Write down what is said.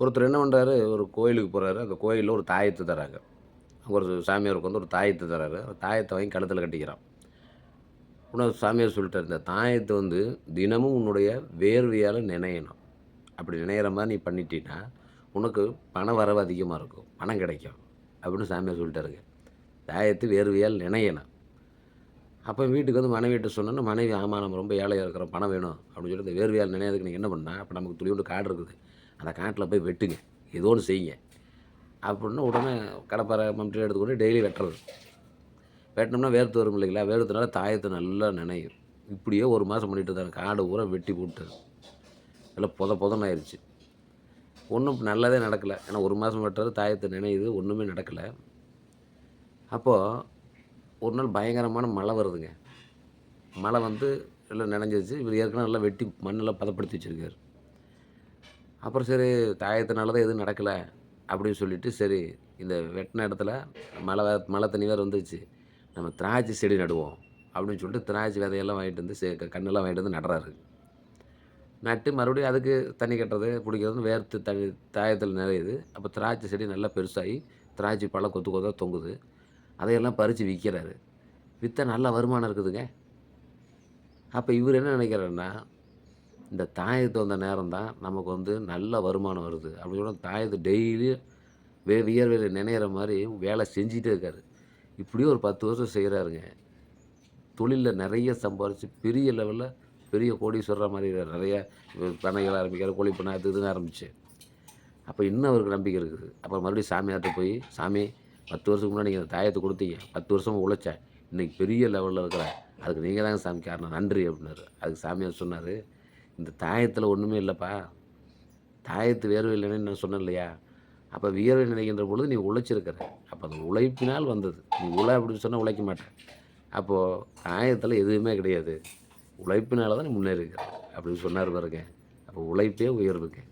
ஒருத்தர் என்ன பண்ணுறாரு ஒரு கோயிலுக்கு போகிறாரு அந்த கோயிலில் ஒரு தாயத்தை தராங்க. ஒரு சாமியாருக்கு வந்து ஒரு தாயத்தை தராரு. தாயத்தை வாங்கி கழுத்தில் கட்டிக்கிறான். உன்னை சாமியார் சொல்லிட்டார் இந்த தாயத்தை வந்து தினமும் உன்னுடைய வேர்வையால் நினையணும். அப்படி நினைகிற மாதிரி நீ பண்ணிட்டீன்னா உனக்கு பண வரவு அதிகமாக இருக்கும். பணம் கிடைக்கும். அப்படின்னு சாமியார் சொல்லிட்டாருங்க. தாயத்து வேர்வையால் நினையணும். அப்போ வீட்டுக்கு வந்து மனைவிட்ட சொன்னோன்னா மனைவி ஆமாம் நம்ம ரொம்ப ஏழையாக இருக்கிறோம். பணம் வேணும். அப்படின்னு சொல்லி இந்த வேர்வையால் நினையாதுக்கு நீங்கள் என்ன பண்ணால் அப்போ நமக்கு துளியோண்டு காடு இருக்குது. அந்த காட்டில் போய் வெட்டுங்க. ஏதோ ஒன்று செய்யுங்க. அப்படின்னு உடனே கடப்பாரை மம்டி எடுத்துக்கொண்டு டெய்லி வெட்டுறது. வெட்டினோம்னா வேர்த்து வரும் இல்லைங்களா? வேர்த்துனால தாயத்தை நல்லா நினையும். இப்படியே ஒரு மாதம் பண்ணிட்டு இருந்தாங்க காடு பூரா வெட்டி போட்டு எல்லாம் புத புதன்னு ஆயிடுச்சு ஒன்றும் நல்லதே நடக்கலை. ஏன்னா ஒரு மாதம் வெட்டுறது தாயத்தை நினையுது ஒன்றுமே நடக்கலை. அப்போது ஒரு நாள் பயங்கரமான மழை வருதுங்க. மழை வந்து எல்லாம் நினைஞ்சிருச்சு. இவர் ஏற்கனவே நல்லா வெட்டி மண்ணெல்லாம் பதப்படுத்தி வச்சுருக்காரு. அப்புறம் சரி தாயத்தினால தான் எதுவும் நடக்கலை அப்படின்னு சொல்லிட்டு சரி இந்த வெட்டின இடத்துல மழை மழை தண்ணி வேறு வந்துச்சு நம்ம திராட்சை செடி நடுவோம் அப்படின்னு சொல்லிட்டு திராட்சை விதையெல்லாம் வாங்கிட்டு வந்து சே- கண்ணெல்லாம் வாங்கிட்டு வந்து நடுறாரு. நட்டு மறுபடியும் அதுக்கு தண்ணி கட்டுறது பிடிக்கிறதுன்னு வேர்த்து தண்ணி தாயத்தில் நிறையுது. அப்போ திராட்சை செடி நல்லா பெருசாகி திராட்சை பழம் கொத்து கொத்தாக தொங்குது. அதையெல்லாம் பறித்து விற்கிறாரு. விற்றா நல்ல வருமானம் இருக்குதுங்க. அப்போ இவர் என்ன நினைக்கிறாருன்னா இந்த தாயத்து வந்த நேரம் தான் நமக்கு வந்து நல்ல வருமானம் வருது. அப்படி சொன்னால் தாயத்து டெய்லி வே வியர்வையில் நினைகிற மாதிரி வேலை செஞ்சிட்டே இருக்காரு. இப்படியே ஒரு பத்து வருஷம் செய்கிறாருங்க தொழிலில் நிறைய சம்பாரித்து பெரிய லெவலில் பெரிய கோடீஸ்வரர் மாதிரி நிறைய பண்ணைகள் ஆரம்பிக்கிறார் கோழி பண்ணை அது இதுன்னு ஆரம்பிச்சு. அப்போ இன்னும் அவருக்கு நம்பிக்கை இருக்குது. அப்புறம் மறுபடியும் சாமியார்கிட்ட போய் சாமி பத்து வருஷத்துக்கு முன்னாடி நீங்கள் தாயத்தை கொடுத்தீங்க. பத்து வருஷம் உழைச்சேன் இன்றைக்கி பெரிய லெவலில் இருக்கிறேன் அதுக்கு நீங்கள் தாங்க சாமி காரணம். நன்றி அப்படின்னாரு. அதுக்கு சாமியார் சொன்னார் இந்த தாயத்தில் ஒன்றுமே இல்லைப்பா. தாயத்து வேர்வை இல்லைன்னு நான் சொன்னேன் இல்லையா அப்போ வியர்வை நினைக்கின்ற பொழுது நீ உழைச்சிருக்கிற. அப்போ அந்த உழைப்பினால் வந்தது. நீ உழை அப்படின்னு சொன்னால் உழைக்க மாட்டேன் அப்போது தாயத்தில் எதுவுமே கிடையாது. உழைப்பினால தான் நீ முன்னேறிக்கிற அப்படின்னு சொன்னார் பாருங்க. அப்போ உழைப்பே உயர்வுக்கு